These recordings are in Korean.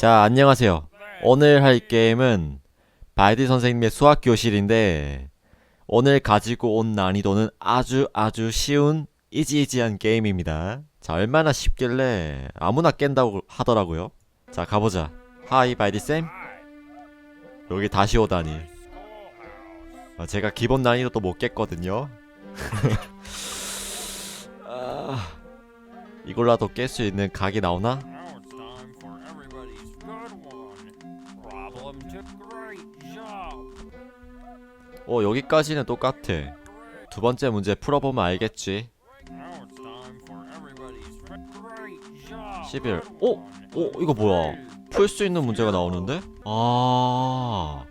자, 안녕하세요. 오늘 할 게임은 바이디 선생님의 수학 교실인데 오늘 가지고 온 난이도는 아주 아주 쉬운 이지이지한 게임입니다. 자, 얼마나 쉽길래 아무나 깬다고 하더라고요. 자, 가보자. 하이 바이디 쌤. 여기 다시 오다니. 아, 제가 기본 난이도도 못 깼거든요. 아, 이걸라도 깰 수 있는 각이 나오나? One. Problem to great job. 어 여기까지는 똑같아 두 번째 문제 풀어보면 알겠지 Now it's time for everybody's great job. 11 어? 어 이거 뭐야 풀 수 있는 문제가 나오는데? 아...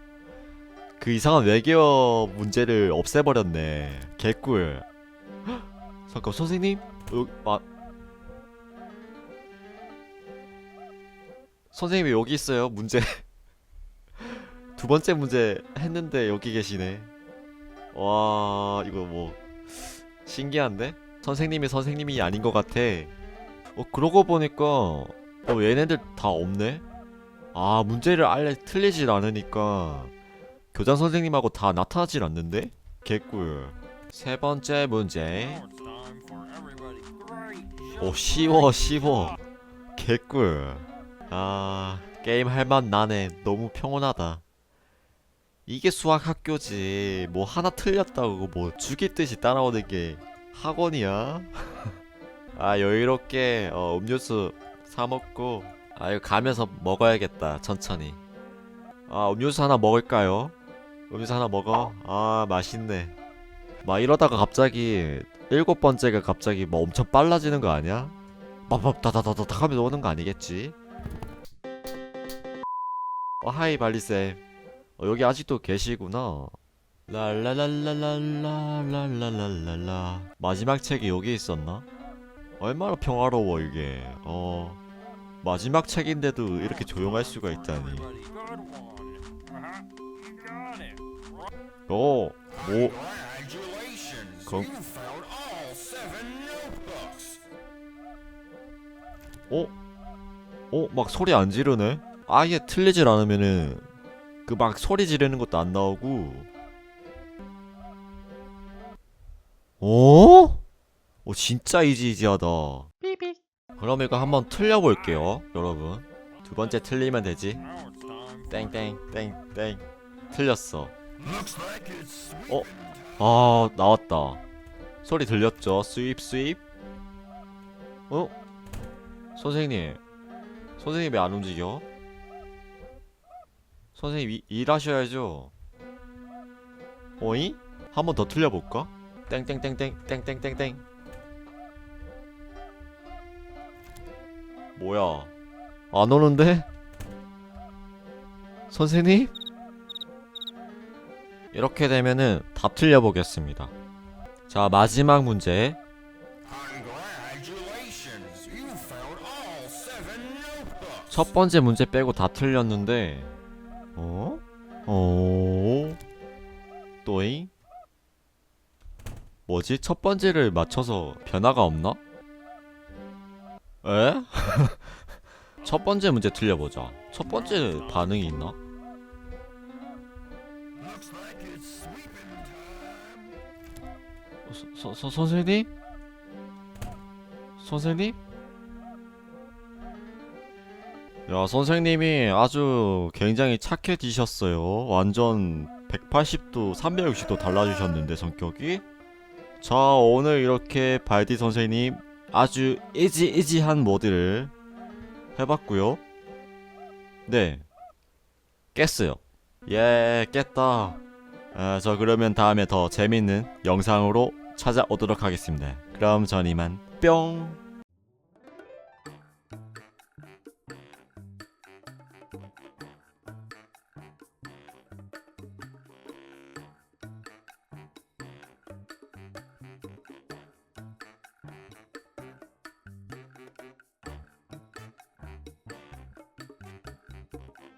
그 이상한 외계어 문제를 없애버렸네 개꿀 헉, 잠깐 선생님? 여기 아... 선생님이 여기 있어요 문제 두 번째 문제 했는데 여기 계시네 와 이거 뭐 신기한데? 선생님이 선생님이 아닌 것 같아 어 그러고 보니까 어 얘네들 다 없네? 아 문제를 알레 틀리질 않으니까 교장 선생님하고 다 나타나질 않는데? 개꿀 세 번째 문제. 오 쉬워 쉬워 개꿀 아 게임 할 맛 나네. 너무 평온하다. 이게 수학 학교지. 뭐 하나 틀렸다고 뭐 죽이듯이 따라오는 게 학원이야? 아 여유롭게 어, 음료수 사 먹고 아 이거 가면서 먹어야겠다 천천히. 아 음료수 하나 먹을까요? 음료수 하나 먹어. 아 맛있네. 막 이러다가 갑자기 일곱 번째가 갑자기 뭐 엄청 빨라지는 거 아니야? 막 막 다다다다 하면서 오는 거 아니겠지? 어 하이 발리쌤 어, 여기 아직도 계시구나 랄랄랄랄랄랄랄랄랄라 마지막 책이 여기 있었나? 얼마나 평화로워 이게 어 마지막 책인데도 이렇게 조용할 수가 있다니. 오, seven notebooks. 어? 어? 막 소리 안 지르네? 아예 틀리질 않으면은 그 막 소리 지르는 것도 안 나오고 어? 어 진짜 이지이지하다 그럼 이거 한번 틀려볼게요 여러분 두 번째 틀리면 되지 땡땡땡땡 틀렸어. 어? 아 나왔다 소리 들렸죠? 스윕 스윕 어? 선생님 선생님 왜 안 움직여? 선생님 이, 일하셔야죠 어이? 한 번 더 틀려볼까? 땡땡땡땡 땡땡땡땡 뭐야 안 오는데? 선생님? 이렇게 되면은 답 틀려보겠습니다. 자, 마지막 문제. 첫 번째 문제 빼고 다 틀렸는데, 어? 어? 또잉? 뭐지? 첫 번째를 맞춰서 변화가 없나? 에? 첫 번째 문제 틀려보자. 첫 번째 반응이 있나? 서, 서, 선생님? 선생님? 야, 선생님이 아주 굉장히 착해지셨어요. 완전 180도, 360도 달라지셨는데, 성격이? 자, 오늘 이렇게 발디 선생님 아주 이지이지한 모드를 해봤고요 네. 깼어요. 예, 깼다. 아, 저 그러면 다음에 더 재밌는 영상으로 찾아오도록 하겠습니다. 그럼 전 이만 뿅.